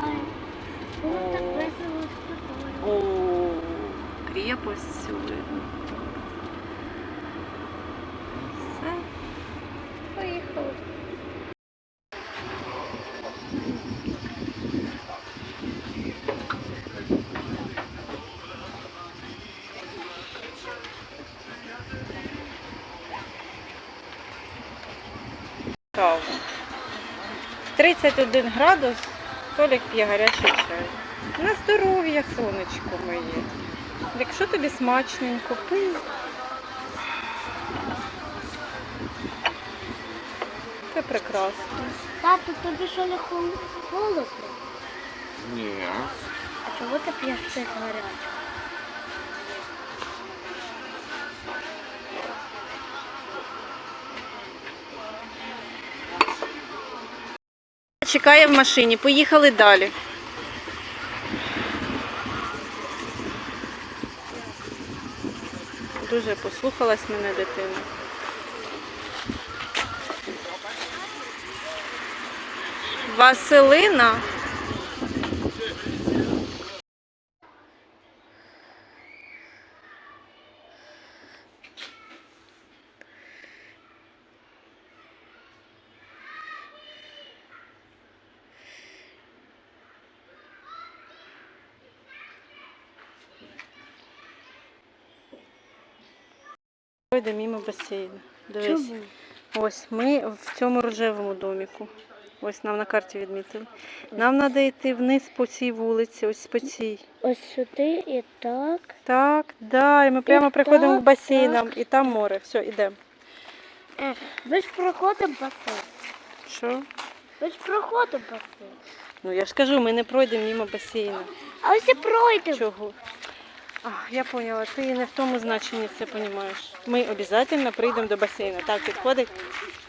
знаю. Було так весело з тобою. О, крепость всю видно. Все. Поїхали. Каву. 31 градус, Толік п'є гарячий чай. На здоров'я, сонечко моє. Якщо тобі смачненько, пий. Це прекрасно. Тату, тобі що не холодно? Ні. А чого ти п'єш цей з Чекає в машині, поїхали далі. Дуже послухалась мене дитина. Василина. Йде мимо басейну. Дивись. Чому? Ось ми в цьому рожевому доміку. Ось нам на карті відмітили. Нам треба йти вниз по цій вулиці, ось по цій. Ось сюди і так. Так, да, і ми прямо І приходимо так, к басейнам, і там море. Все, йдемо. Е, Ми ж проходимо басейн. Що? Ми ж проходимо басейн. Ну я ж кажу, ми не пройдемо мимо басейну. А ось і пройдемо. Чого? Я поняла, ти не в тому значенні це розумієш. Ми обов'язково прийдемо до басейну. Так, підходить?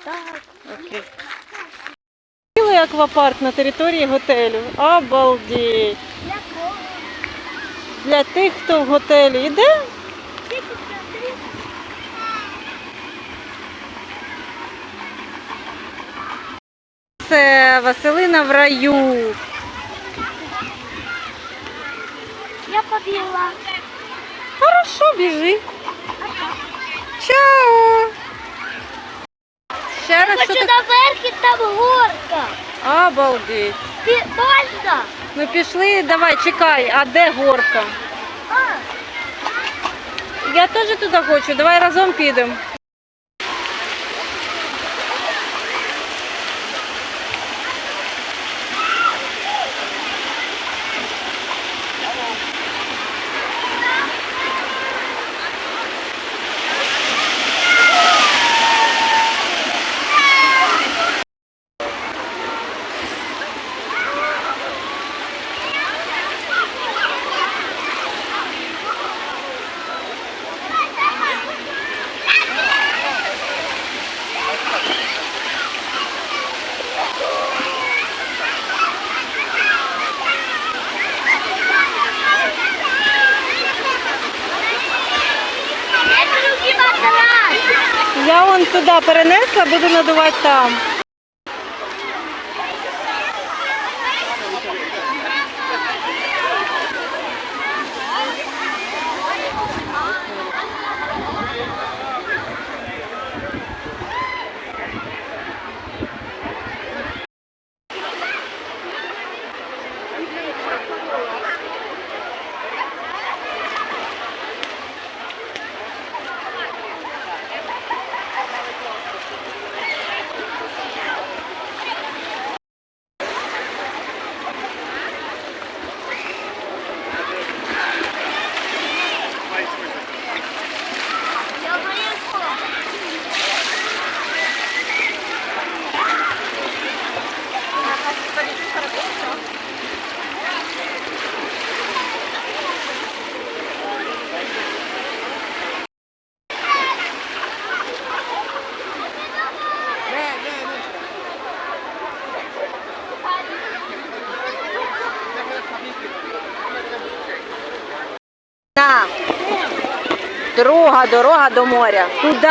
Так. Окей. Цілий аквапарк на території готелю. Обалдеть! Для кого? Для тих, хто в готелі тих. це Василина в раю. Я побігла. Хорошо, біжи. Чао. Ще раз що Хочу ти... наверх і там горка. Обалдеть. Пі- Можна? Ну пішли, давай, чекай, а де горка? А, Я теж туди хочу, давай разом підемо. я другий матрас. Я вон туди перенесла, буду надувати там. Я вийшла. На. Дорога, дорога до моря. Туди.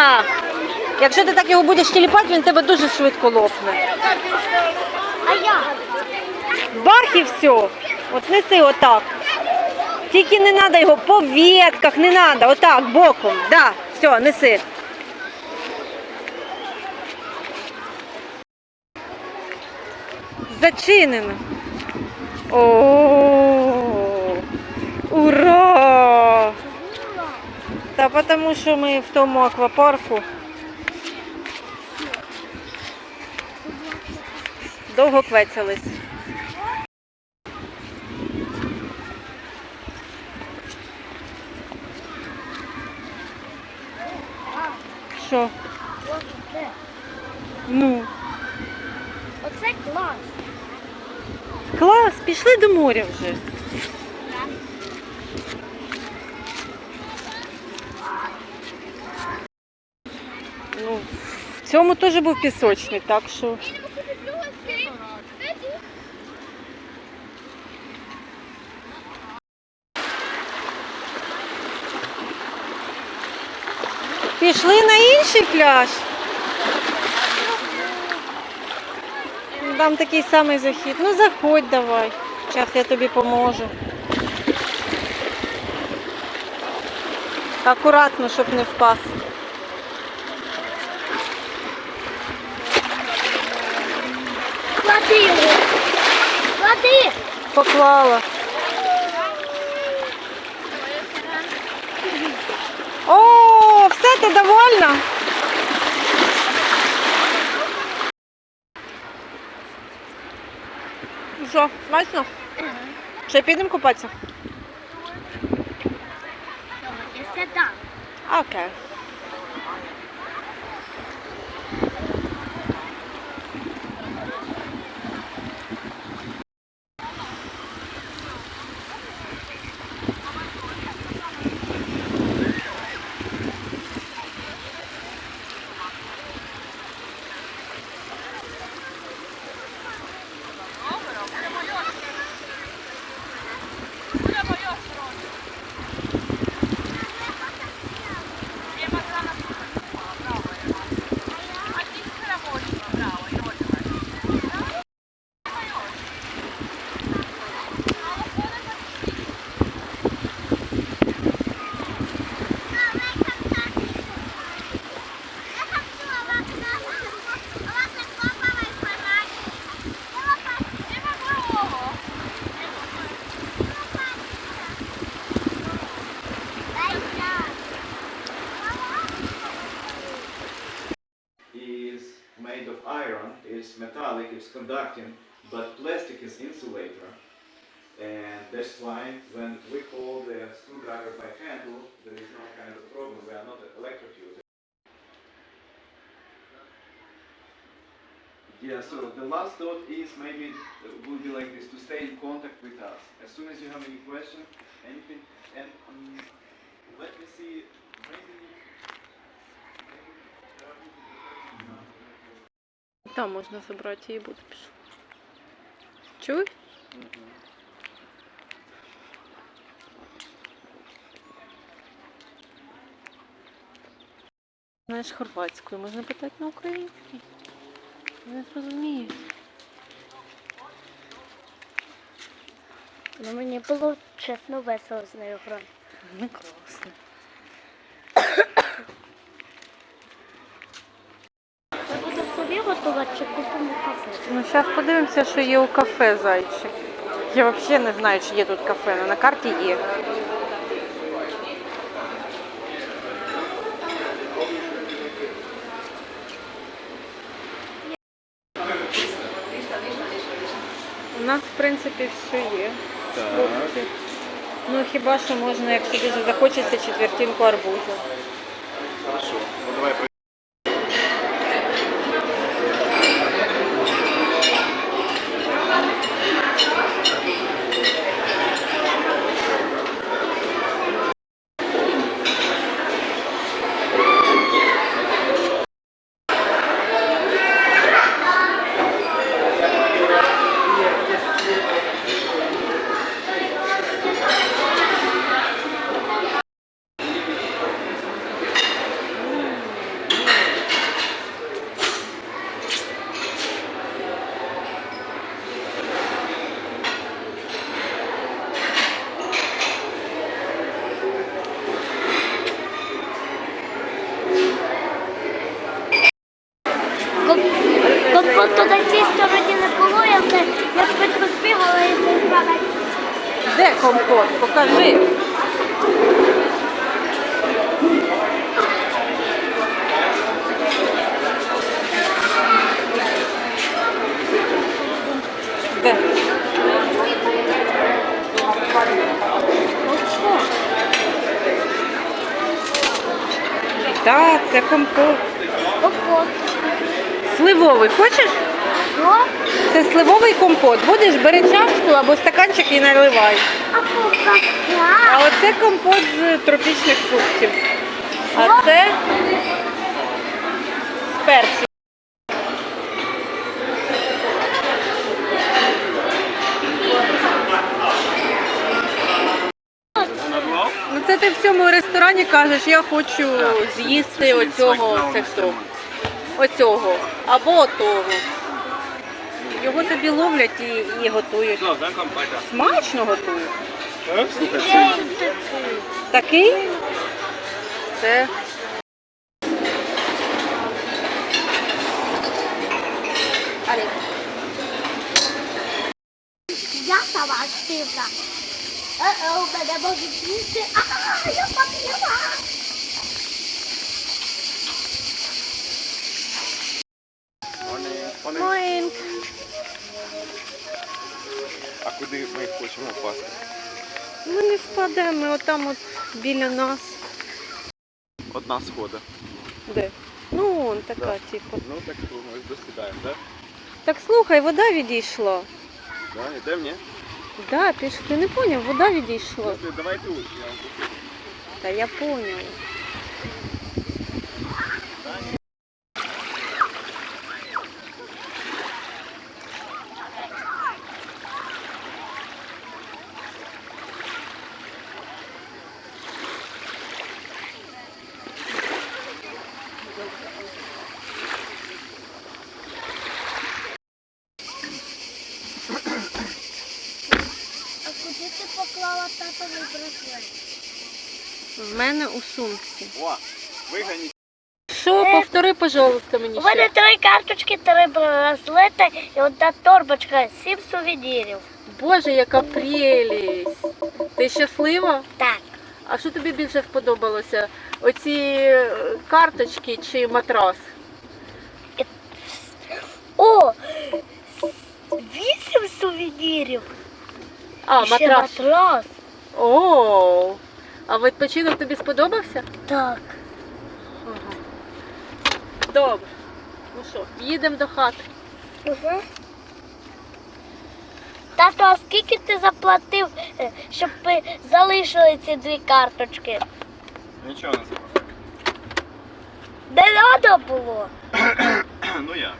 Якщо ти так його будеш тіліпати, він тебе дуже швидко лопне. А я? Бах і все. От неси отак. Тільки не треба його по ветках, не треба, отак, боком. Да, все, неси. Зачинено. О, ура! Та тому що ми в тому аквапарку довго квецялись. Що? Оце. Ну, Оце клас. клас, пішли до моря вже. Ну, в цьому теж був пісочний, так що. Пішли на інший пляж. Там такий самий захід. Ну заходь давай. Зараз я тобі поможу. Акуратно, щоб не впасти. Поклала. О, все, ти довольна? Ну Що, смачно? Ще підемо купатися? Окей. Conducting, but plastic is insulator. And that's why when we hold the screwdriver by handle, there is no kind of problem. We are not electrocuted. Yeah, so the last thought is maybe uh, will be like this to stay in contact with us. As soon as you have any question, anything, and um, let me see, maybe. Там можна забрати її буде пішов. Чуєш? Знаєш хорватською, можна питати на українській. Не зрозумієш. Ну, мені було чесно весело з нею грати. Не класно. Це буде собі готувати чи купимо кафе? Ну, зараз подивимося, що є у кафе зайчик. Я взагалі не знаю, чи є тут кафе, але на карті є. У нас, в принципі, все є. Фрукти. Ну, хіба що можна, якщо дуже захочеться, четвертинку арбузу. Хорошо. Ну давай Де компот? Покажи. Де? Так, це компот. Ого. Сливовий хочеш? Що? Це сливовий компот. Будеш, бери чашку або стаканчик і наливай. А А оце компот з тропічних фруктів. А це з перцю. Ну це ти в цьому ресторані кажеш, я хочу з'їсти оцього цих трьох. Оцього. Або отого. Його тобі ловлять і, і готують. Смачно готують. Такий? Це Я сама активна. У мене можуть бути. А, я поп'яла. Моїнк. Куди ми хочемо впасти? Ми не впадемо, ми отам от біля нас. Одна схода. Де? Ну, вон така, Да. типу. Ну так ми досідаємо, так? Так слухай, вода відійшла. Да? Йдемо, ні? Да, ти ж ти не поняв, вода відійшла. Слухай, Давай тут. я вам покажу. Та я поняв. В мене у сумці. О, вигані. Що, повтори, пожалуйста, мені У мене ще. три карточки, три браслети і одна торбочка, сім сувенірів. Боже, яка прелість. Ти щаслива? Так. А що тобі більше сподобалося? Оці е, карточки чи матрас? О! Вісім сувенірів. А, І ще матрас. матрас. О, а відпочинок тобі сподобався? Так. Ага. Добре. Ну що, їдемо до хати. Угу. Тато, а скільки ти заплатив, е, щоб ви залишили ці дві карточки? Нічого не забув. Не треба було. Ну як?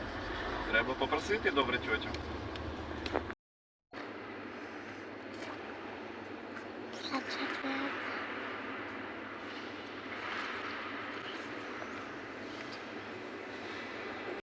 Треба попросити добре тьотю.